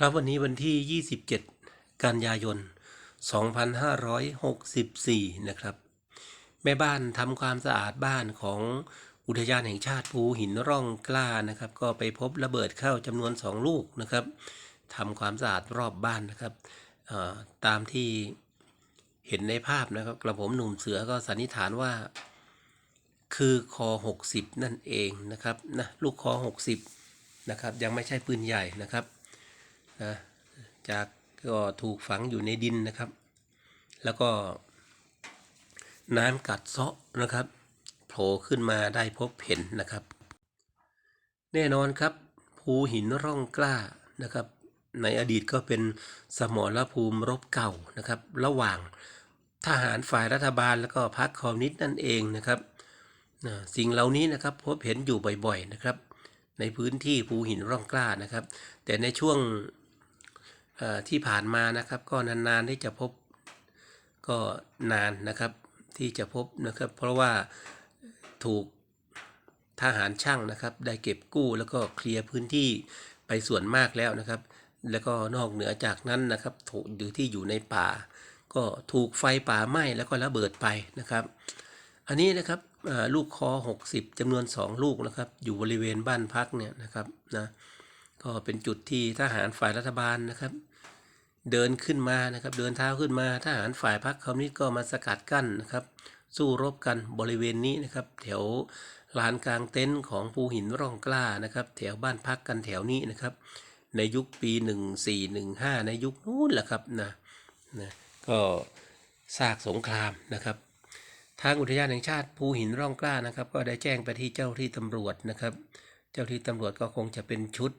ครับวันนี้วันที่ 27 กันยายน 2564 นะครับ แม่บ้านทำความสะอาดบ้านของอุทยานแห่งชาติภูหินร่องกล้านะครับ ก็ไปพบระเบิดเข้าจำนวน 2 ลูกนะครับทำความสะอาดรอบบ้านนะครับตามที่เห็นในภาพนะครับ กระผมหนุ่มเสือก็สันนิษฐานว่า คือคอ 60 นั่นเองนะครับนะลูกคอ 60 นะครับ ยังไม่ใช่ปืนใหญ่นะครับ นะจากก็ถูกฝังอยู่ในดินนะครับ แล้วก็น้ำกัดเซาะนะครับโผล่ขึ้นมาได้พบเห็นนะครับ แน่นอนครับ ภูหินร่องกล้านะครับ ในอดีตก็เป็นสมรภูมิรบเก่านะครับ ระหว่างทหารฝ่ายรัฐบาลแล้วก็พรรคคอมมิวนิสต์นั่นเองนะครับสิ่งเหล่านี้นะครับพบเห็นอยู่บ่อยๆนะครับ ในพื้นที่ภูหินร่องกล้านะครับ แต่ในช่วง ที่ผ่านมานะครับก็นานๆที่จะพบก็นานนะครับที่จะพบนะครับเพราะว่าถูกทหารช่างนะครับได้เก็บกู้แล้วก็เคลียร์พื้นที่ไปส่วนมากแล้วนะครับ แล้วก็นอกเหนือจากนั้นนะครับถูกอยู่ที่อยู่ในป่า ก็ถูกไฟป่าไหม้แล้วก็ระเบิดไปนะครับ อันนี้นะครับลูกคอ 60จำนวน 2 ลูกนะครับอยู่บริเวณบ้านพักเนี่ยนะครับนะ ก็เป็นจุดที่ทหารฝ่ายรัฐบาลนะครับ เดินขึ้นมานะครับ เดินเท้าขึ้นมาทหารฝ่ายพรรคคอมมิวนิสต์ก็มาสกัดกั้นนะครับ สู้รบกันบริเวณนี้นะครับ แถวลานกลางเต็นท์ของภูหินร่องกล้านะครับ แถวบ้านพักกันแถวนี้นะครับ ในยุคปี 1415 ในยุคนู้นแหละครับนะนะก็ซากสงครามนะครับ ทางอุทยานแห่งชาติภูหินร่องกล้านะครับ ก็ได้แจ้งไปที่เจ้าที่ตำรวจนะครับ เจ้าที่ตำรวจก็คงจะเป็นชุด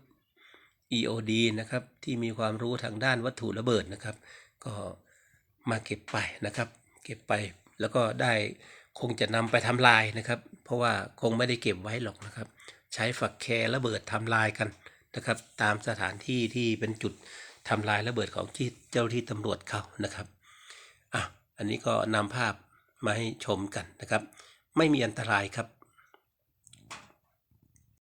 EOD นะครับที่มีความรู้ทางด้านวัตถุระเบิดนะครับ ก็มาเก็บไปนะครับ เก็บไปแล้วก็ได้คงจะนำไปทำลายนะครับ เพราะว่าคงไม่ได้เก็บไว้หรอกนะครับ ใช้ฝักแคร์ระเบิดทำลายกันนะครับ ตามสถานที่ที่เป็นจุดทำลายระเบิดของที่เจ้าที่ตำรวจเขานะครับอะอันนี้ก็นำภาพมาให้ชมกันนะครับ ไม่มีอันตรายครับ